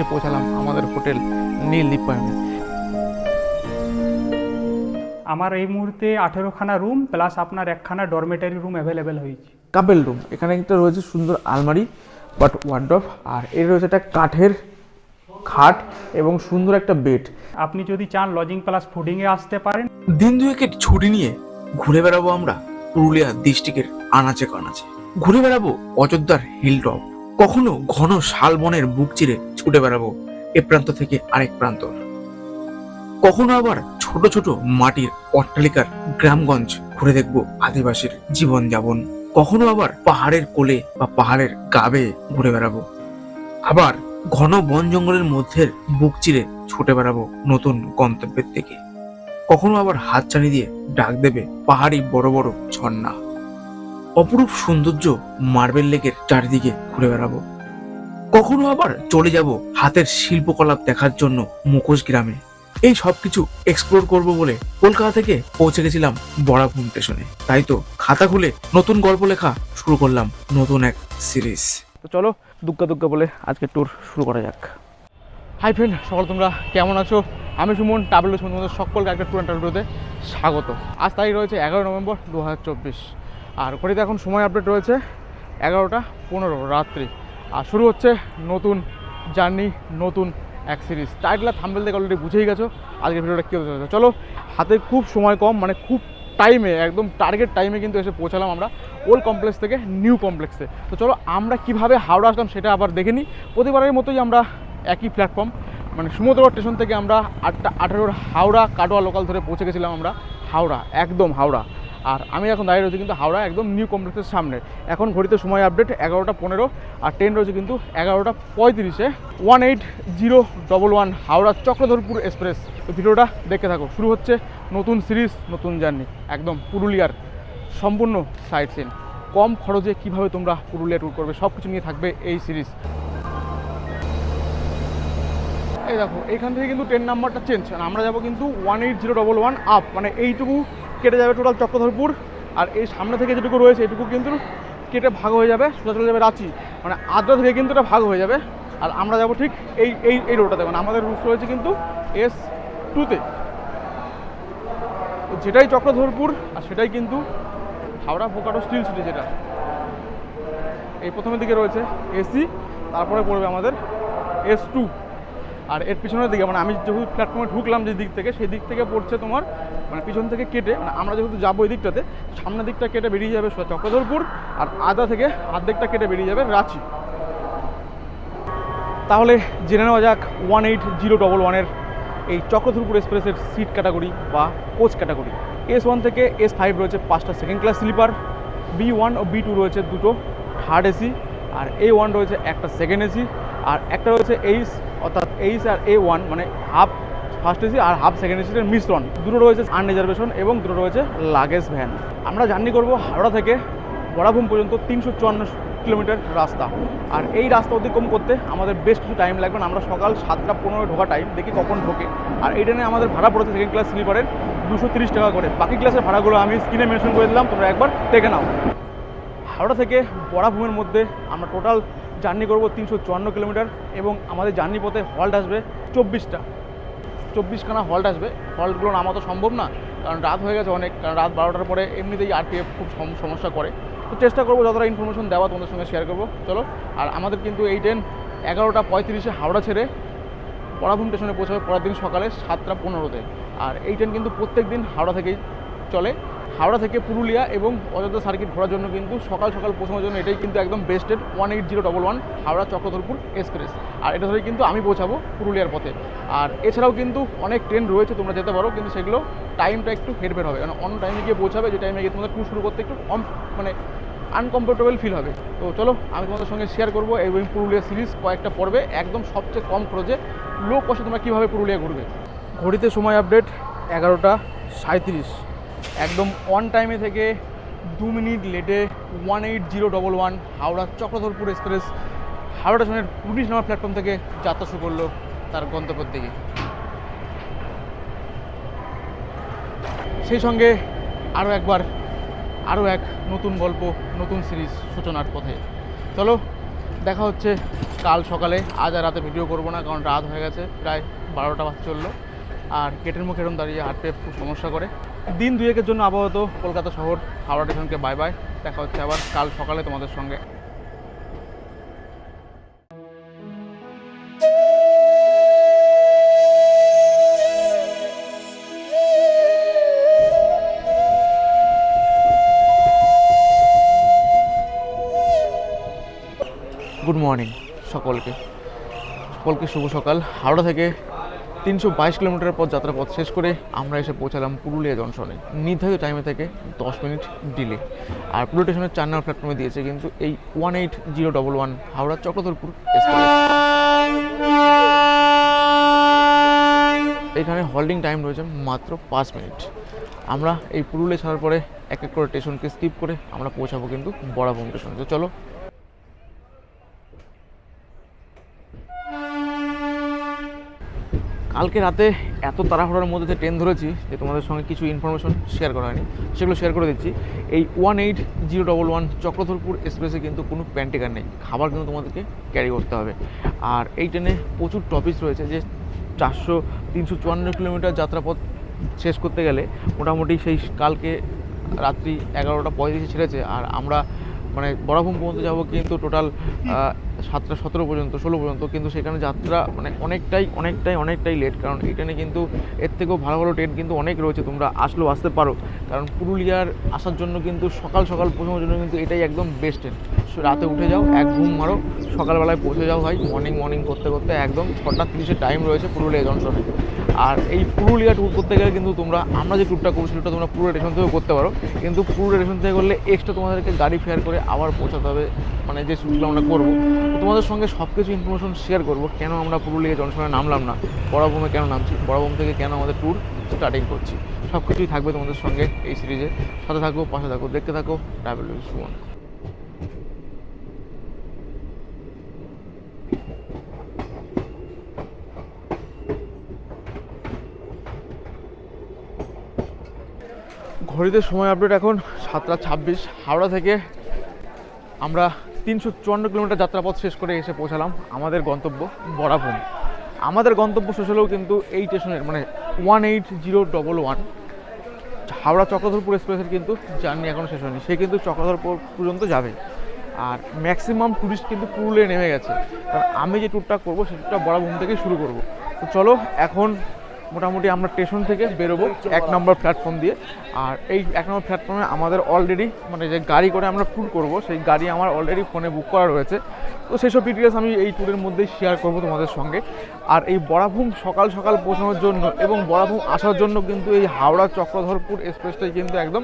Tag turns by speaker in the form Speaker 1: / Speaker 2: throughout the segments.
Speaker 1: এসে পৌঁছালাম আমাদের হোটেল নীল দ্বীপায়নে
Speaker 2: আমার এই মুহূর্তে আঠেরোখানা রুম প্লাস আপনার একখানা ডরমেটারি রুম অ্যাভেলেবেল হয়েছে।
Speaker 1: কাপেল রুম এখানে একটা রয়েছে সুন্দর আলমারি বাট ওয়ার্ড্রপ আর এর রয়েছে একটা কাঠের খাট এবং সুন্দর একটা বেড
Speaker 2: আপনি যদি চান লজিং প্লাস ফুডিংয়ে আসতে পারেন।
Speaker 3: দিন দুয়েকে ছুটি নিয়ে ঘুরে বেড়াবো আমরা পুরুলিয়া ডিস্ট্রিক্টের আনাচে কানাচে। ঘুরে বেড়াবো অযোধ্যার হিল টপ কখনো ঘন শালবনের বুক চিরে ছুটে বেড়াবো এ প্রান্ত থেকে আরেক প্রান্ত। কখনো আবার ছোট ছোট মাটির অট্টালিকার গ্রামগঞ্জ ঘুরে দেখব আদিবাসীর জীবন যাপন কখনো আবার পাহাড়ের কোলে বা পাহাড়ের গাবে ঘুরে বেড়াবো। আবার ঘন বন জঙ্গলের মধ্যে বুক চিরে ছুটে বেড়াবো নতুন গন্তব্যের দিকে। কখনো আবার হাত হাতছানি দিয়ে ডাক দেবে পাহাড়ি বড় বড় ঝর্ণা। অপরূপ সৌন্দর্য মার্বেল লেকের চারিদিকে ঘুরে বেড়াবো। কখনো আবার চলে যাব হাতের শিল্পকলা দেখার জন্য মুখোশ গ্রামে। এই সবকিছু এক্সপ্লোর করব বলে কলকাতা থেকে পৌঁছে গেছিলাম বড়াভূম স্টেশনে তাই তো খাতা খুলে নতুন গল্প লেখা শুরু করলাম নতুন এক সিরিজ
Speaker 1: তো চলো দুগ্গা দুগ্গা বলে আজকে ট্যুর শুরু করা যাক। হাই ফ্রেন্ড সকল তোমরা কেমন আছো? আমি সুমন ট্রাভেল সুমন তোমাদের সকলকে একটা ট্যুর অ্যান্ড স্বাগত। আজ তারিখ রয়েছে এগারো নভেম্বর দু হাজার চব্বিশ। আর ঘড়িতে এখন সময় আপডেট রয়েছে এগারোটা পনেরো রাত্রি। আর শুরু হচ্ছে নতুন জার্নি, নতুন এক সিরিজ টাইটেল থাম্বেল থেকে অলরেডি বুঝেই গেছো আজকের ভিডিওটা কী হতে চলো, হাতে খুব সময় কম মানে খুব টাইমে একদম টার্গেট টাইমে কিন্তু এসে পৌঁছালাম আমরা ওল্ড কমপ্লেক্স থেকে নিউ কমপ্লেক্সে তো চলো, আমরা কীভাবে হাওড়া আসলাম সেটা আবার দেখে নিই। প্রতিবারের মতোই আমরা একই প্ল্যাটফর্ম মানে সমুদ্র স্টেশন থেকে আমরা আটটা আঠেরোর হাওড়া কাটোয়া লোকাল ধরে পৌঁছে গেছিলাম আমরা হাওড়া, একদম হাওড়া। আর আমি এখন দাঁড়িয়ে রয়েছি কিন্তু হাওড়া একদম নিউ কমপ্লেক্সের সামনে। এখন ঘড়িতে সময় আপডেট এগারোটা পনেরো আর ট্রেন রয়েছে কিন্তু এগারোটা পঁয়ত্রিশে। One eight zero double one Howrah Chakradharpur express ভিডিওটা দেখতে থাকো। শুরু হচ্ছে নতুন সিরিজ নতুন জার্নি একদম পুরুলিয়ার সম্পূর্ণ সাইট সিন কম খরচে কীভাবে তোমরা পুরুলিয়া ট্যুর করবে সব কিছু নিয়ে থাকবে এই সিরিজ এই দেখো এইখান থেকে কিন্তু ট্রেন নাম্বারটা চেঞ্জ আমরা যাব কিন্তু one eight zero double one up মানে এইটুকু কেটে যাবে টোটাল চক্রধরপুর। আর এই সামনে থেকে যেটুকু রয়েছে, এটুকু কিন্তু কেটে ভাগ হয়ে যাবে, সোজা চলে যাবে রাঁচি। মানে আদ্রা থেকে কিন্তু এটা ভাগ হয়ে যাবে। আর আমরা যাব ঠিক এই এই এই রোডটাতে মানে আমাদের রুট রয়েছে কিন্তু এস টুতে যেটাই চক্রধরপুর, আর সেটাই কিন্তু হাওড়া বোকাটো স্টিল সিটি যেটা। এই প্রথমের দিকে রয়েছে এসি তারপরে পড়বে আমাদের এস টু আর এর পিছনের দিকে মানে আমি যেহেতু প্ল্যাটফর্মে ঢুকলাম যে দিক থেকে, সেই দিক থেকে পড়ছে তোমার মানে পিছন থেকে কেটে মানে আমরা যেহেতু যাব এই দিকটাতে, সামনের দিকটা কেটে বেরিয়ে যাবে চক্রধরপুর আর আদা থেকে আর্ধেকটা কেটে বেরিয়ে যাবে রাঁচি। তাহলে জেনে নেওয়া যাক ওয়ান এইট জিরো ডবল ওয়ানের এই চক্রধরপুর এক্সপ্রেসের সিট ক্যাটাগরি বা কোচ ক্যাটাগরি এস ওয়ান থেকে এস ফাইভ রয়েছে পাঁচটা second class sleeper B one ও বি টু রয়েছে দুটো থার্ড এসি আর এ ওয়ান রয়েছে একটা সেকেন্ড এসি আর একটা রয়েছে এইচ অর্থাৎ এইচ আর এ ওয়ান মানে হাফ ফার্স্ট এসি আর হাফ সেকেন্ড এসির মিশ্রণ দুটো রয়েছে আনরিজার্ভেশন এবং দুটো রয়েছে লাগেজ ভ্যান আমরা জার্নি করব হাওড়া থেকে বড়াভূম পর্যন্ত তিনশো চুয়ান্ন কিলোমিটার রাস্তা। আর এই রাস্তা অতিক্রম করতে আমাদের বেশ কিছু টাইম লাগবে আমরা সকাল সাতটা পনেরো ঢোকা টাইম দেখি কখন ঢোকে। আর এই ট্রেনে আমাদের ভাড়া পড়েছে সেকেন্ড ক্লাস স্লিপারের দুশো তিরিশ টাকা করে। বাকি ক্লাসের ভাড়াগুলো আমি স্ক্রিনে মেনশন করে দিলাম, তোমরা একবার দেখে নাও। হাওড়া থেকে বড়াভূমের মধ্যে আমরা টোটাল জার্নি করব তিনশো চুয়ান্ন কিলোমিটার এবং আমাদের জার্নি পথে হল্ট আসবে চব্বিশটা। চব্বিশখানা হল্ট আসবে। হল্টগুলো নামা তো সম্ভব না, কারণ রাত হয়ে গেছে অনেক, কারণ রাত বারোটার পরে এমনিতেই আরপিএফ খুব সম- সমস্যা করে। তো চেষ্টা করব যতটা ইনফরমেশন দেওয়া তোমাদের সঙ্গে শেয়ার করব। চলো, আর আমাদের কিন্তু এই ট্রেন এগারোটা পঁয়ত্রিশে হাওড়া ছেড়ে বড়াভূম স্টেশনে পৌঁছাবে পরের দিন সকালে সাতটা পনেরোতে। আর এই ট্রেন কিন্তু প্রত্যেক দিন হাওড়া থেকেই চলে। হাওড়া থেকে পুরুলিয়া এবং অযোধ্যা সার্কিট ঘোরার জন্য কিন্তু সকাল সকাল পৌঁছানোর জন্য এটাই কিন্তু একদম vested one eight zero double one Howrah Chakradharpur express আর এটা ধরে কিন্তু আমি পৌঁছাবো পুরুলিয়ার পথে। আর এছাড়াও কিন্তু অনেক ট্রেন রয়েছে, তোমরা যেতে পারো, কিন্তু সেগুলো টাইমটা একটু হেরফের হবে। মানে অন্য টাইমে গিয়ে পৌঁছাবে, যে টাইমে গিয়ে তোমাদের ট্যুর শুরু করতে একটু কম মানে আনকমফোর্টেবল ফিল হবে। তো চলো, আমি তোমাদের সঙ্গে শেয়ার করব এবং পুরুলিয়া সিরিজ কয়েকটা পর্বে, একদম সবচেয়ে কম খরচে লো কষ্টে তোমরা কীভাবে পুরুলিয়া ঘুরবে। ঘড়িতে সময় আপডেট এগারোটা সাঁত্রিশ একদম অন টাইমে থেকে দু মিনিট লেটে one eight zero double one Howrah Chakradharpur express Howrah স্টেশনের উনিশ নম্বর প্ল্যাটফর্ম থেকে যাত্রা শুরু করল তার গন্তব্যের দিকে। সেই সঙ্গে আরও একবার আরও এক নতুন গল্প, নতুন সিরিজ সূচনার পথে। চলো, দেখা হচ্ছে কাল সকালে। আজ আর রাতে ভিডিও করব না, কারণ রাত হয়ে গেছে, প্রায় বারোটা বাজ চলল। আর গেটের মুখে এরম দাঁড়িয়ে হাঁটতে খুব সমস্যা করে। দিন দুয়েকের জন্য আপাতত কলকাতা শহর, হাওড়া স্টেশনকে বাই বাই দেখা হচ্ছে আবার কাল সকালে তোমাদের সঙ্গে। গুড মর্নিং সকলকে। সকলকে শুভ সকাল। হাওড়া থেকে তিনশো বাইশ কিলোমিটার পথ যাত্রাপথ শেষ করে আমরা এসে পৌঁছালাম পুরুলিয়া জংশনে। নির্ধারিত টাইমে থেকে দশ মিনিট ডিলে আর পুরো স্টেশনের চার নম্বর প্ল্যাটফর্মে দিয়েছে কিন্তু এই one eight zero double one Howrah Chakradharpur এখানে হোল্ডিং টাইম রয়েছে মাত্র পাঁচ মিনিট। আমরা এই পুরুলিয়া ছাড়ার পরে এক এক করে স্টেশনকে স্কিপ করে আমরা পৌঁছাবো কিন্তু বড়াভূম স্টেশন তো চলো কালকে রাতে এত তাড়াহুড়োর মধ্যে যে ট্রেন ধরেছি যে তোমাদের সঙ্গে কিছু ইনফরমেশন শেয়ার করা হয়নি, সেগুলো শেয়ার করে দিচ্ছি। এই one eight zero double one Chakradharpur এক্সপ্রেসে কিন্তু কোনো প্যান্টিকার নেই, খাবার কিন্তু তোমাদেরকে ক্যারি করতে হবে। আর এই ট্রেনে প্রচুর টপিক রয়েছে যে চারশো, তিনশো চুয়ান্ন কিলোমিটার যাত্রাপথ শেষ করতে গেলে মোটামুটি সেই কালকে রাত্রি এগারোটা পঁয়ত্রিশে ছেড়েছে। আর আমরা মানে বরাভূম পর্যন্ত যাব কিন্তু টোটাল সাতটা সতেরো পর্যন্ত, ষোলো পর্যন্ত, কিন্তু সেখানে যাত্রা মানে অনেকটাই অনেকটাই অনেকটাই লেট কারণ ট্রেনে কিন্তু এর থেকেও ভালো ভালো ট্রেন কিন্তু অনেক রয়েছে, তোমরা আসলেও আসতে পারো। কারণ পুরুলিয়ার আসার জন্য কিন্তু সকাল সকাল পৌঁছানোর জন্য কিন্তু এটাই একদম বেস্ট ট্রেন রাতে উঠে যাও, এক ঘুম মারো, সকালবেলায় পৌঁছে যাও ভাই। মর্নিং মর্নিং করতে করতে একদম ছটা তিরিশের টাইম রয়েছে পুরুলিয়া জংশনে আর এই পুরুলিয়া ট্যুর করতে গেলে কিন্তু তোমরা, আমরা যে ট্যুরটা করছি সেটা তোমরা পুরুলিয়া স্টেশন থেকেও করতে পারো। কিন্তু পুরুলিয়া স্টেশন থেকে করলে এক্সট্রা তোমাদেরকে গাড়ি ফেয়ার করে আবার পৌঁছাতে হবে। মানে যে ট্যুরগুলো আমরা করব তোমাদের সঙ্গে সব কিছু ইনফরমেশন শেয়ার করব, কেন আমরা পুরুলিয়া জংশনে নামলাম না বড়াভূমে কেন নামছি বড়াভূম থেকে কেন আমাদের ট্যুর স্টার্টিং করছি সব কিছুই থাকবে তোমাদের সঙ্গে এই সিরিজে সাথে থাকো, পাশে থাকো, দেখতে থাকো ট্রাভেল সুমন ঘড়িতে সময় আপডেট এখন সাতটা ছাব্বিশ, হাওড়া থেকে আমরা তিনশো চুয়ান্ন কিলোমিটার যাত্রাপথ শেষ করে এসে পৌঁছালাম আমাদের গন্তব্য বরাভূম। আমাদের গন্তব্য শেষ হলেও কিন্তু এই স্টেশনের মানে one eight zero double one, Howrah Chakradharpur এক্সপ্রেসের কিন্তু জার্নি এখনও শেষ হয়নি। সে কিন্তু চক্রধরপুর পর্যন্ত যাবে। আর ম্যাক্সিমাম ট্যুরিস্ট কিন্তু পুরুলিয়ে নেমে গেছে। কারণ আমি যে ট্যুরটা করব সে ট্যুরটা বরাভূম থেকেই শুরু করব। তো চলো, এখন মোটামুটি আমরা স্টেশন থেকে বেরোবো এক নম্বর প্ল্যাটফর্ম দিয়ে। আর এই এক নম্বর প্ল্যাটফর্মে আমাদের অলরেডি মানে যে গাড়ি করে আমরা ট্যুর করব, সেই গাড়ি আমার অলরেডি ফোনে বুক করা রয়েছে। তো সেসব ডিটেলস আমি এই ট্যুরের মধ্যেই শেয়ার করব তোমাদের সঙ্গে। আর এই বরাভূম সকাল সকাল পৌঁছানোর জন্য এবং বরাভূম আসার জন্য কিন্তু এই হাওড়া চক্রধরপুর এক্সপ্রেসটাই কিন্তু একদম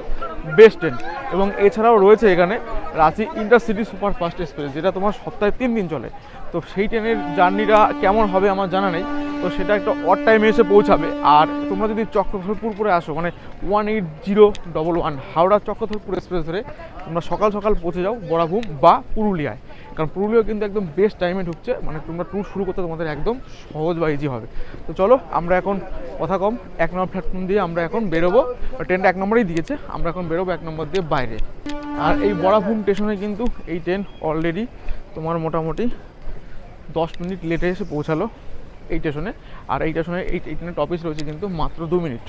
Speaker 1: বেস্ট ট্রেন এবং এছাড়াও রয়েছে এখানে রাঁচি ইন্টারসিটি সুপারফাস্ট এক্সপ্রেস যেটা তোমার সপ্তাহে তিন দিন চলে। তো সেই ট্রেনের জার্নিটা কেমন হবে আমার জানা নেই। তো সেটা একটা অড টাইমে এসে পৌঁছাবে। আর তোমরা যদি চক্রধরপুর করে আসো মানে one eight zero double one Howrah Chakradharpur express ধরে তোমরা সকাল সকাল পৌঁছে যাও বরাভূম বা পুরুলিয়ায়। কারণ পুরুলিয়া কিন্তু একদম বেস্ট টাইমে ঢুকছে মানে তোমরা ট্যুর শুরু করতে তোমাদের একদম সহজ বা ইজি হবে। তো চলো, আমরা এখন কথা কম, এক নম্বর প্ল্যাটফর্ম দিয়ে আমরা এখন বেরোবো। ট্রেনটা এক নম্বরেই দিয়েছে, আমরা এখন বেরোবো এক নম্বর দিয়ে বাইরে। আর এই বরাভূম স্টেশনে কিন্তু এই ট্রেন অলরেডি তোমার মোটামুটি দশ মিনিট লেটে এসে পৌঁছালো। এই স্টেশনে আর এই স্টেশনে এই ট্রেনের টপিস রয়েছে কিন্তু মাত্র দু মিনিট।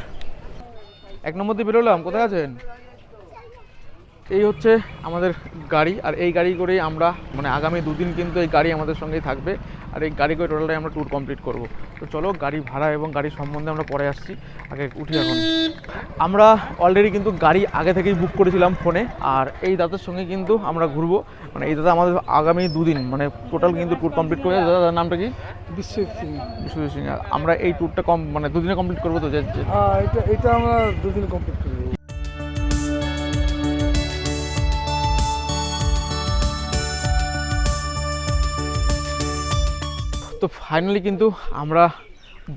Speaker 1: এক নম্বর দিয়ে বেরোলাম, কোথায় আছেন? এই হচ্ছে আমাদের গাড়ি, আর এই গাড়ি করেই আমরা মানে আগামী দুদিন কিন্তু এই গাড়ি আমাদের সঙ্গেই থাকবে। আর এই গাড়ি করে টোটালটাই আমরা ট্যুর কমপ্লিট করব। তো চলো গাড়ি ভাড়া এবং গাড়ি সম্বন্ধে আমরা পরে আসছি। আগে উঠি এখন। আমরা অলরেডি কিন্তু গাড়ি আগে থেকেই বুক করেছিলাম ফোনে আর এই দাদার সঙ্গে কিন্তু আমরা ঘুরবো। মানে এই দাদা আমাদের আগামী দুদিন মানে টোটাল কিন্তু ট্যুর কমপ্লিট করে দাদার নামটা কি?
Speaker 4: বিশ্বজিৎ সিং।
Speaker 1: বিশ্বজিৎ সিং। আমরা এই ট্যুরটা কম মানে দুদিনে কমপ্লিট করব তো
Speaker 4: হ্যাঁ এটা এটা আমরা দুদিনে কমপ্লিট করব
Speaker 1: তো ফাইনালি কিন্তু আমরা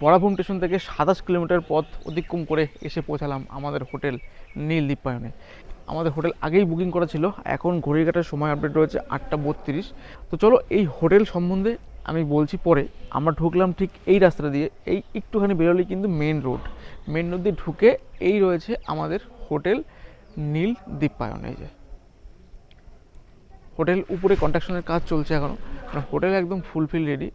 Speaker 1: বরাভূম স্টেশন থেকে সাতাশ কিলোমিটার পথ অতিক্রম করে এসে পৌঁছালাম আমাদের হোটেল নীল দীপায়নে। আমাদের হোটেল আগেই বুকিং করা ছিল, এখন ঘড়ির কাটার সময় আপডেট রয়েছে আটটা বত্রিশ। তো চলো এই হোটেল সম্বন্ধে আমি বলছি পরে, আমরা ঢুকলাম ঠিক এই রাস্তা দিয়ে, এই একটুখানি বেরোলেই কিন্তু মেন রোড মেন রোড দিয়ে ঢুকে এই রয়েছে আমাদের হোটেল নীল দীপায়ন এই যে। হোটেল উপরে কন্ট্রাকশনের কাজ চলছে এখনও হোটেল একদম ফুলফিল রেডি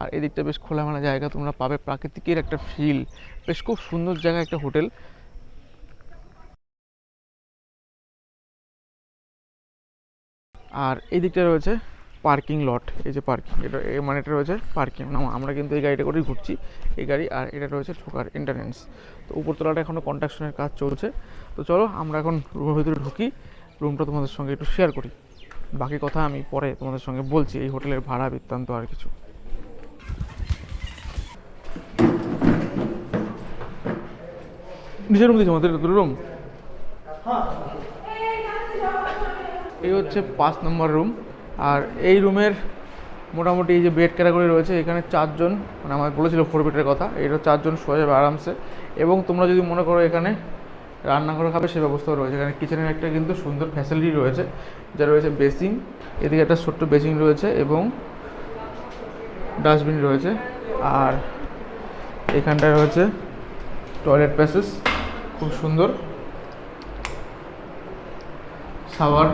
Speaker 1: আর এদিকটা বেশ খোলামেলা জায়গা, তোমরা পাবে প্রাকৃতিকের একটা ফিল বেশ খুব সুন্দর জায়গা, একটা হোটেল। আর এই দিকটা রয়েছে পার্কিং লট। এই যে পার্কিং, এটা মানে এটা রয়েছে পার্কিং। না আমরা কিন্তু এই গাড়িটা করেই ঘুরছি, এই গাড়ি, আর এটা রয়েছে ঢোকার এন্ট্রান্স তো উপরতলাটা এখনও কন্ট্রাকশনের কাজ চলছে। তো চলো, আমরা এখন রুমের ভিতরে ঢুকি রুমটা তোমাদের সঙ্গে একটু শেয়ার করি। বাকি কথা আমি পরে তোমাদের সঙ্গে বলছি, এই হোটেলের ভাড়া, বৃত্তান্ত আর কিছু। নিজের রুম দিয়েছে, আমাদের রুম? এই হচ্ছে পাঁচ নম্বর রুম। আর এই রুমের মোটামুটি এই যে বেড ক্যাটাগরি রয়েছে, এখানে চারজন মানে আমার বলেছিল ফোর বেডের কথা এটা চারজন শোয়া যাবে আরামসে। এবং তোমরা যদি মনে করো এখানে রান্নাঘর খাবে, সে ব্যবস্থাও রয়েছে। এখানে কিচেনের একটা কিন্তু সুন্দর ফ্যাসিলিটি রয়েছে, যা রয়েছে বেসিং এদিকে একটা ছোট্ট বেসিং রয়েছে এবং ডাস্টবিন রয়েছে। আর এখানটায় রয়েছে টয়লেট প্যাসেজ খুব সুন্দর। শাওয়ার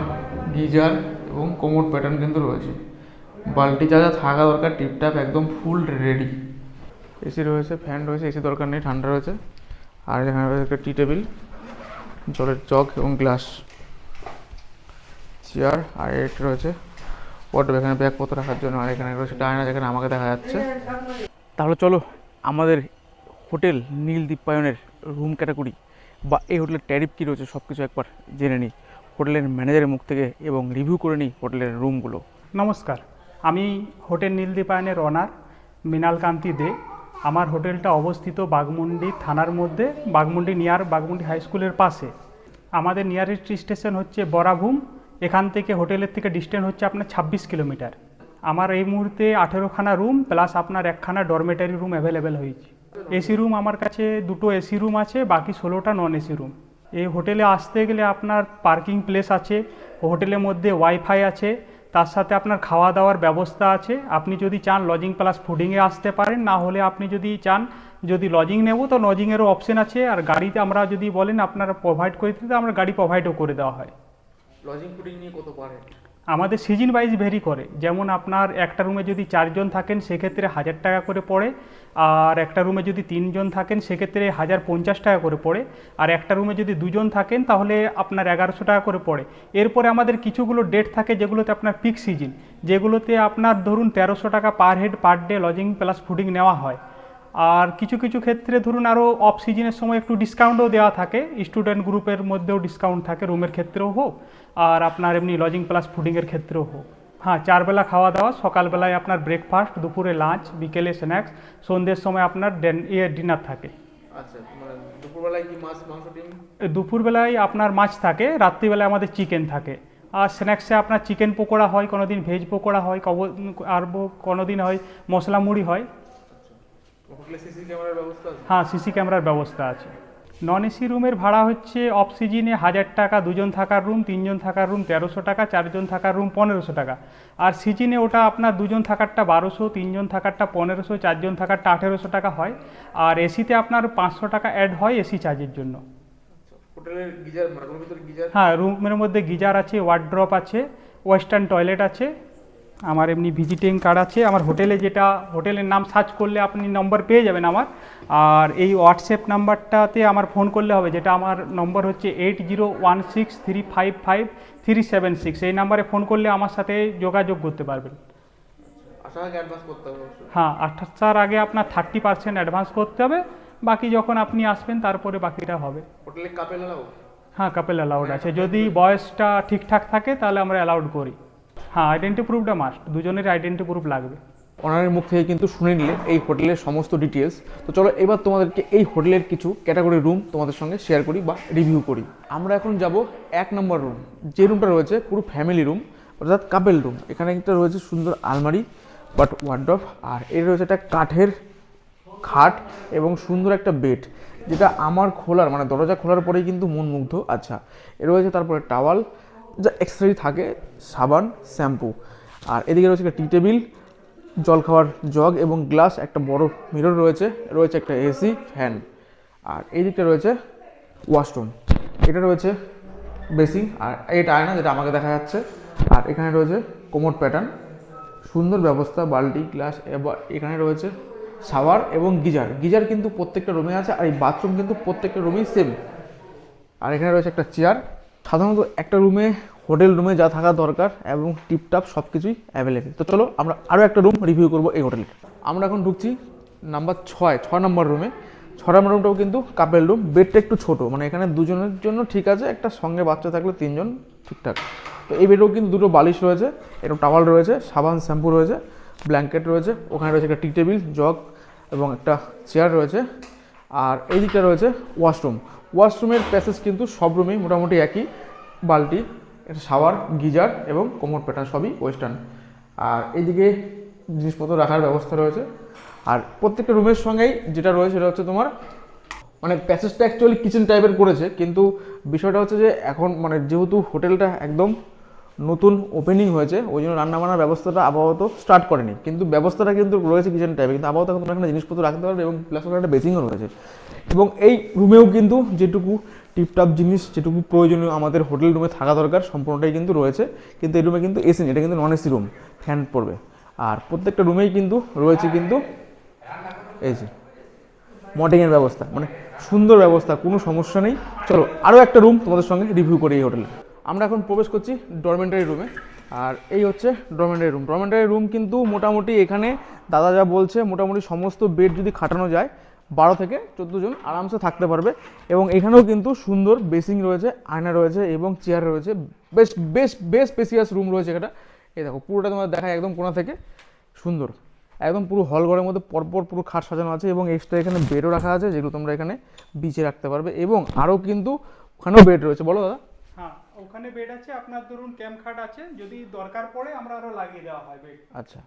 Speaker 1: গিজার এবং কোমোড প্যাটার্ন কিন্তু রয়েছে। বালতি যা যা থাকা দরকার টিপটাপ একদম ফুল রেডি এসি রয়েছে ফ্যান রয়েছে এসি দরকার নেই, ঠান্ডা রয়েছে। আর এখানে রয়েছে একটা টি টেবিল জলের জগ এবং গ্লাস চেয়ার আর এটা রয়েছে। ওয়ার্ডরোব এখানে ব্যাগপত্র রাখার জন্য আর এখানে রয়েছে ডায়না যেখানে আমাকে দেখা যাচ্ছে। তাহলে চলো, আমাদের হোটেল নীল দীপায়নের রুম ক্যাটাগরি বা এই হোটেলের ট্যারিফ কী রয়েছে সব কিছু একবার জেনে নিই। হোটেলের ম্যানেজারের মুখ থেকে এবং রিভিউ করে নিই হোটেলের রুমগুলো।
Speaker 2: নমস্কার, আমি হোটেল নীলদীপায়নের অনার মৃণাল কান্তি দে। আমার হোটেলটা অবস্থিত বাগমুন্ডি থানার মধ্যে বাগমুন্ডি নিয়ার বাগমুন্ডি হাই স্কুলের পাশে। আমাদের নিয়ারেস্ট স্টেশন হচ্ছে বরাভূম, এখান থেকে হোটেলের থেকে ডিস্টেন্স হচ্ছে আপনার ছাব্বিশ কিলোমিটার। আমার এই মুহূর্তে আঠেরোখানা রুম, প্লাস আপনার একখানা ডরমেটারি রুম অ্যাভেলেবেল হয়েছে। এসি রুম আমার কাছে দুটো এসি রুম আছে, বাকি ষোলোটা নন এসি রুম এই হোটেলে আসতে গেলে আপনার পার্কিং প্লেস আছে হোটেলের মধ্যে ওয়াইফাই আছে, তার সাথে আপনার খাওয়া দাওয়ার ব্যবস্থা আছে। আপনি যদি চান লজিং প্লাস ফুডিংয়ে আসতে পারেন, না হলে আপনি যদি চান যদি লজিং নেব, তো লজিংয়েরও অপশন আছে। আর গাড়িতে আমরা যদি বলেন, আপনারা প্রোভাইড করে দিতে আমরা গাড়ি প্রোভাইডও করে দেওয়া হয়।
Speaker 1: লজিং ফুডিং নিয়ে কত পারে
Speaker 2: আমাদের সিজন ওয়াইজ ভেরি করে। যেমন আপনার একটা রুমে যদি চারজন থাকেন, সেক্ষেত্রে হাজার টাকা করে পড়ে। আর একটা রুমে যদি তিনজন থাকেন, সেক্ষেত্রে হাজার পঞ্চাশ টাকা করে পড়ে। আর একটা রুমে যদি দুজন থাকেন, তাহলে আপনার এগারোশো টাকা করে পড়ে। এরপরে আমাদের কিছুগুলো ডেট থাকে যেগুলোতে আপনার পিক সিজন যেগুলোতে আপনার ধরুন তেরোশো টাকা per head per day lodging plus fooding নেওয়া হয়। আর কিছু কিছু ক্ষেত্রে ধরুন আরও অফ সিজনের সময় একটু ডিসকাউন্টও দেওয়া থাকে। স্টুডেন্ট গ্রুপের মধ্যেও ডিসকাউন্ট থাকে রুমের ক্ষেত্রেও হোক আর আপনার এমনি লজিং প্লাস ফুডিংয়ের ক্ষেত্রেও হোক। হ্যাঁ চারবেলা খাওয়া দাওয়া সকালবেলায় আপনার ব্রেকফাস্ট দুপুরে লাঞ্চ বিকেলে স্ন্যাক্স সন্ধ্যের সময় আপনার ডেন- ইয়ে ডিনার থাকে।
Speaker 1: আচ্ছা মানে দুপুরবেলায়
Speaker 2: আপনার মাছ থাকে রাত্রিবেলায় আমাদের চিকেন থাকে। আর স্ন্যাক্সে আপনার চিকেন পকোড়া হয় কোনো দিন ভেজ পকোড়া হয় কব- আর কোনো দিন হয় মশলা মুড়ি হয়
Speaker 1: হোটেলে সিসি ক্যামেরার ব্যবস্থা আছে
Speaker 2: হ্যাঁ সিসি ক্যামেরার ব্যবস্থা আছে। নন এসি রুমের ভাড়া হচ্ছে অফ সিজনে হাজার টাকা দুজন থাকার রুম তিনজন থাকার রুম তেরোশো টাকা চারজন থাকার রুম পনেরোশো টাকা। আর সিজনে ওটা আপনার দুজন থাকারটা বারোশো তিনজন থাকারটা পনেরোশো চারজন থাকারটা আঠেরোশো টাকা হয়। আর এসিতে আপনার পাঁচশো টাকা অ্যাড হয় এসি চার্জের জন্য।
Speaker 1: গিজার মানে
Speaker 2: হ্যাঁ রুমের মধ্যে গিজার আছে ওয়ার্ড্রপ আছে ওয়েস্টার্ন টয়লেট আছে আমার এমনি ভিজিটিং কার্ড আছে। আমার হোটেলে যেটা হোটেলের নাম সার্চ করলে আপনি নম্বর পেয়ে যাবেন আমার। আর এই হোয়াটসঅ্যাপ নাম্বারটাতে আমার ফোন করলে হবে যেটা আমার নম্বর হচ্ছে eight zero one six three five five three seven six এই নাম্বারে ফোন করলে আমার সাথে যোগাযোগ করতে পারবেন। হ্যাঁ আঠাশটার আগে আপনার থার্টি পার্সেন্ট অ্যাডভান্স করতে হবে। বাকি যখন আপনি আসবেন তারপরে বাকিটা হবে।
Speaker 1: হোটেলে কাপেল এলাও
Speaker 2: হ্যাঁ কাপেল অ্যালাউড আছে। যদি বয়সটা ঠিকঠাক থাকে তাহলে আমরা অ্যালাউড করি। হ্যাঁ আইডেন্টি প্রুফটা মাস্ট দুজনের আইডেন্টি প্রুফ লাগবে।
Speaker 1: ওনারের মুখ থেকে কিন্তু শুনে নিলে এই হোটেলের সমস্ত ডিটেলস তো চলো, এবার তোমাদেরকে এই হোটেলের কিছু ক্যাটাগরি রুম তোমাদের সঙ্গে শেয়ার করি বা রিভিউ করি। আমরা এখন যাব এক নম্বর রুম যে রুমটা রয়েছে, পুরো ফ্যামিলি রুম অর্থাৎ কাপেল রুম এখানে একটা রয়েছে সুন্দর আলমারি বাট ওয়ার্ড্রফ আর এর রয়েছে একটা কাঠের খাট এবং সুন্দর একটা বেড যেটা আমার খোলার মানে দরজা খোলার পরেই কিন্তু মন মুগ্ধ আচ্ছা এর রয়েছে তারপরে টাওয়াল যা এক্সট্রাই থাকে, সাবান, শ্যাম্পু। আর এদিকে রয়েছে একটা টি টেবিল জল খাওয়ার জগ এবং গ্লাস, একটা বড় মিরর রয়েছে রয়েছে একটা এসি, ফ্যান। আর এই দিকটা রয়েছে ওয়াশরুম। এটা রয়েছে বেসিং আর এটা আয়না যেটা আমাকে দেখা যাচ্ছে। আর এখানে রয়েছে কোমোড প্যাটার্ন। সুন্দর ব্যবস্থা, বালতি, গ্লাস, এবার এখানে রয়েছে শাওয়ার এবং গিজার। গিজার কিন্তু প্রত্যেকটা রুমে আছে, আর এই বাথরুম কিন্তু প্রত্যেকটা রুমেই সেম আর এখানে রয়েছে একটা চেয়ার সাধারণত একটা রুমে, হোটেল রুমে যা থাকা দরকার এবং টিপটাপ সব কিছুই অ্যাভেলেবেল তো চলো, আমরা আরও একটা রুম রিভিউ করব এই হোটেলে আমরা এখন ঢুকছি নাম্বার ছয় ছ নম্বর রুমে ছ নম্বর রুমটাও কিন্তু কাপেল রুম বেডটা একটু ছোট। মানে এখানে দুজনের জন্য ঠিক আছে, একটা সঙ্গে বাচ্চা থাকলে তিনজন ঠিকঠাক। তো এই বেডেও কিন্তু দুটো বালিশ রয়েছে এরকম টাওয়াল রয়েছে, সাবান শ্যাম্পু রয়েছে ব্ল্যাঙ্কেট রয়েছে, ওখানে রয়েছে একটা টি টেবিল জগ এবং একটা চেয়ার রয়েছে। আর এই দিকটা রয়েছে ওয়াশরুম ওয়াশরুমের প্যাসেজ কিন্তু সব রুমেই মোটামুটি একই। বালতি শাওয়ার, গিজার এবং কোমর প্যাটার্ন সবই ওয়েস্টার্ন। আর এইদিকে জিনিসপত্র রাখার ব্যবস্থা রয়েছে। আর প্রত্যেকটা রুমের সঙ্গেই যেটা রয়েছে সেটা হচ্ছে তোমার মানে প্যাসেজটা অ্যাকচুয়ালি কিচেন টাইপের করেছে। কিন্তু বিষয়টা হচ্ছে যে এখন মানে যেহেতু হোটেলটা একদম নতুন ওপেনিং হয়েছে, ওই জন্য রান্নাবান্নার ব্যবস্থাটা আপাতত স্টার্ট করেনি। কিন্তু ব্যবস্থাটা কিন্তু রয়েছে কিচেন টাইপে কিন্তু আপাতত তোমরা এখানে জিনিসপত্র রাখতে পারবে এবং প্লাস ওখানে একটা বেসিংও রয়েছে। এবং এই রুমেও কিন্তু যেটুকু টিপটাপ জিনিস, যেটুকু প্রয়োজনীয় আমাদের হোটেল রুমে থাকা দরকার, সম্পূর্ণটাই কিন্তু রয়েছে। কিন্তু এই রুমে কিন্তু এসি এটা কিন্তু নন এসি রুম ফ্যান পড়বে। আর প্রত্যেকটা রুমেই কিন্তু রয়েছে কিন্তু এসি মডিংয়ের ব্যবস্থা মানে সুন্দর ব্যবস্থা, কোনো সমস্যা নেই। চলো আরও একটা রুম তোমাদের সঙ্গে রিভিউ করি এই হোটেলে আমরা এখন প্রবেশ করছি ডরমেন্টারি রুমে আর এই হচ্ছে ডরমেন্টারি রুম ডরমেন্টারি রুম কিন্তু মোটামুটি এখানে দাদা যা বলছে, মোটামুটি সমস্ত বেড যদি খাটানো যায়, বারো থেকে চোদ্দ জন আরামসে থাকতে পারবে। এবং এখানেও কিন্তু সুন্দর বেসিং রয়েছে, আয়না রয়েছে এবং চেয়ার রয়েছে। বেশ বেশ বেশ স্পেসিয়াস রুম রয়েছে এটা এই দেখো, পুরোটা তোমার দেখায় একদম কোনা থেকে। সুন্দর। একদম পুরো হল ঘরের মধ্যে পরপর পুরো খাট সাজানো আছে এবং এক্সট্রা এখানে বেডও রাখা আছে, যেগুলো তোমরা এখানে বিচে রাখতে পারবে। এবং আরও কিন্তু ওখানেও বেড রয়েছে। বলো দাদা।
Speaker 2: ওখানে বেড আছে আপনার ধরুন ক্যাম্প খাট আছে যদি দরকার পড়ে আমরা আরও লাগিয়ে দেওয়া হয় বেড
Speaker 1: আচ্ছা।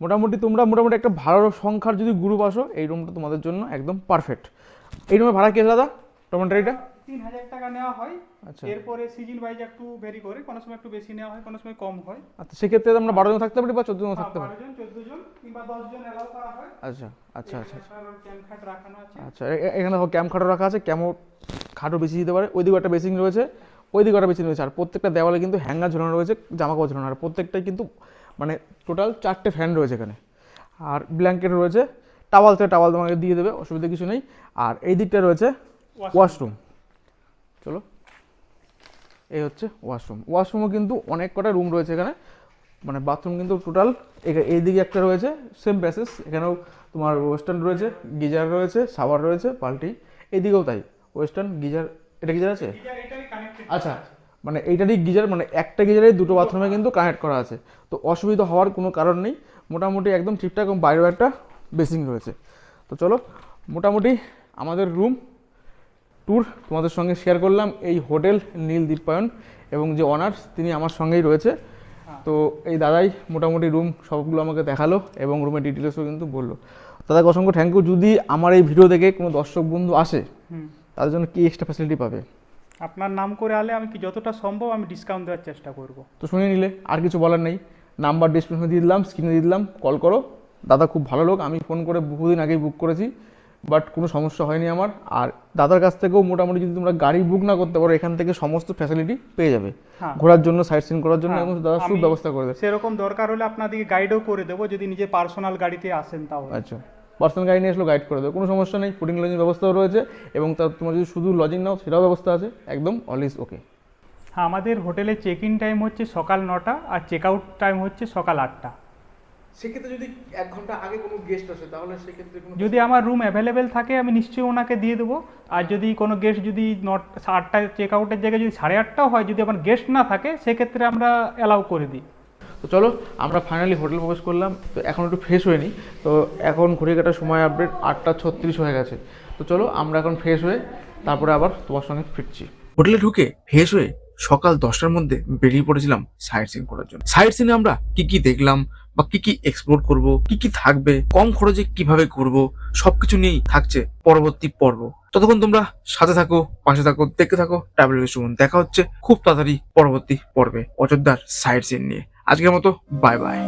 Speaker 1: মোটামুটি তোমরা মোটামুটি একটা ভালো সংখ্যার যদি গ্রুপ আসো এই রুমটা তোমাদের জন্য একদম পারফেক্ট এই রুমের ভাড়া কে দাদা? টমেন্টারিটা
Speaker 2: তিন হাজার টাকা নেওয়া হয়।
Speaker 1: আচ্ছা।
Speaker 2: এরপরে সিজন ওয়াইজ একটু ভেরি করে কোনো সময় একটু বেশি নেওয়া হয় কোনো সময় কম হয়।
Speaker 1: আচ্ছা সেক্ষেত্রে আমরা বারো জন থাকতে পারি বা চোদ্দ জন থাকতে পারি?
Speaker 2: বারো জন চোদ্দ জন কিংবা দশ জন অ্যালাউ করা হয়।
Speaker 1: আচ্ছা আচ্ছা আচ্ছা
Speaker 2: ক্যাম্প খাট রাখানো আছে।
Speaker 1: আচ্ছা এখানে দেখো ক্যাম্প খাটও রাখা আছে ক্যামও খাটও বেশি দিতে পারে। ওইদিকে একটা বেসিং রয়েছে। ওইদিকে একটা বেসিং রয়েছে আর প্রত্যেকটা দেওয়ালে কিন্তু হ্যাঙ্গার ঝোলানো রয়েছে জামা কাপড় ঝোলানো। আর প্রত্যেকটাই কিন্তু মানে টোটাল চারটে ফ্যান রয়েছে এখানে। আর ব্ল্যাঙ্কেট রয়েছে টাওয়াল থেকে টাওয়াল তোমাকে দিয়ে দেবে অসুবিধা কিছু নেই। আর এই দিকটা রয়েছে ওয়াশরুম চলো এই হচ্ছে ওয়াশরুম ওয়াশরুমও কিন্তু অনেক কটা রুম রয়েছে এখানে। মানে বাথরুম কিন্তু টোটাল এই দিকে একটা রয়েছে সেম প্যাসেজ এখানেও তোমার ওয়েস্টার্ন রয়েছে গিজার রয়েছে শাওয়ার রয়েছে পাল্টি এইদিকেও তাই ওয়েস্টার্ন গিজার এটা গিজার আছে? আচ্ছা মানে এইটারই গিজার মানে একটা গিজারে দুটো বাথরুমে কিন্তু কানেক্ট করা আছে। তো অসুবিধা হওয়ার কোনো কারণ নেই। মোটামুটি একদম ঠিকঠাক এবং বাইরেও একটা বেসিং রয়েছে। তো চলো মোটামুটি আমাদের রুম ট্যুর তোমাদের সঙ্গে শেয়ার করলাম। এই হোটেল নীল দীপায়ন এবং যে অনার্স তিনি আমার সঙ্গেই রয়েছে। তো এই দাদাই মোটামুটি রুম সবগুলো আমাকে দেখাল এবং রুমের ডিটেলসও কিন্তু বলল। দাদাকে অসংখ্য থ্যাংক ইউ যদি আমার এই ভিডিও দেখে কোনো দর্শক বন্ধু আসে
Speaker 2: হুম।
Speaker 1: তাদের জন্য কি এক্সট্রা ফ্যাসিলিটি পাবে?
Speaker 2: আপনার নাম করে আলে আমি কি যতটা সম্ভব আমি ডিসকাউন্ট দেওয়ার চেষ্টা করব।
Speaker 1: তো শুনে নিলে আর কিছু বলার নেই। নাম্বার ডিসক্রিপশনে দিয়ে দিলাম স্ক্রিনে দিয়ে দিলাম কল করো। দাদা খুব ভালো লোক আমি ফোন করে বহুদিন আগেই বুক করেছি বাট কোনো সমস্যা হয়নি আমার। আর দাদার কাছ থেকেও মোটামুটি যদি তোমরা গাড়ি বুক না করতে পারো এখান থেকে সমস্ত ফ্যাসিলিটি পেয়ে যাবে।
Speaker 2: হ্যাঁ।
Speaker 1: ঘোরার জন্য সাইট সিন করার জন্য
Speaker 2: হ্যাঁ,
Speaker 1: এবং দাদা সুব্যবস্থা করে দেবে।
Speaker 2: সেরকম দরকার হলে আপনাদেরকে গাইডও করে দেবো যদি নিজে পার্সোনাল গাড়িতে আসেন তাহলে।
Speaker 1: আচ্ছা। পার্সোনাল গাড়ি নিয়ে আসলেও গাইড করে দেবে। কোনো সমস্যা নেই ফুডিং লজিং ব্যবস্থাও রয়েছে এবং তার তোমার যদি শুধু লজিং নাও সেটাও ব্যবস্থা আছে একদম অল ইজ ওকে
Speaker 2: হ্যাঁ আমাদের হোটেলে চেক ইন টাইম হচ্ছে সকাল নটা আর চেক আউট টাইম হচ্ছে সকাল আটটা।
Speaker 1: সেক্ষেত্রে যদি এক ঘণ্টা আগে কোনো গেস্ট আসে তাহলে সেক্ষেত্রে কোনো
Speaker 2: যদি আমার রুম অ্যাভেলেবেল থাকে আমি নিশ্চয়ই ওনাকে দিয়ে দেবো। আর যদি কোনো গেস্ট যদি নট আটটায় চেক আউটের জায়গায় যদি সাড়ে আটটাও হয় যদি আমার গেস্ট না থাকে সেক্ষেত্রে আমরা অ্যালাউ করে দিই।
Speaker 1: তো চলো, আমরা ফাইনালি হোটেল প্রবেশ করলাম। তো এখন একটু ফ্রেশ হয়নি তো এখন ঘড়ি কাটার সময় আপডেট আটটা ছত্রিশ হয়ে গেছে। তো চলো, আমরা এখন ফ্রেশ হয়ে তারপরে আবার তোমার সঙ্গে ফিরছি।
Speaker 3: হোটেলে ঢুকে ফ্রেশ হয়ে সকাল দশটার মধ্যে বেরিয়ে পড়েছিলাম সাইট সিন করার জন্য। সাইট সিনে আমরা কি কি দেখলাম বা কি কি এক্সপ্লোর করব, কি কি থাকবে, কম খরচে কীভাবে করব সবকিছু নিয়েই থাকছে পরবর্তী পর্ব। ততক্ষণ তোমরা সাথে থাকো, পাশে থাকো, দেখতে থাকো ট্রাভেল রেস্টুরেন্ট দেখা হচ্ছে খুব তাড়াতাড়ি পরবর্তী পর্বে অযোধ্যার সাইট সিন নিয়ে। আজকের মতো বাই বাই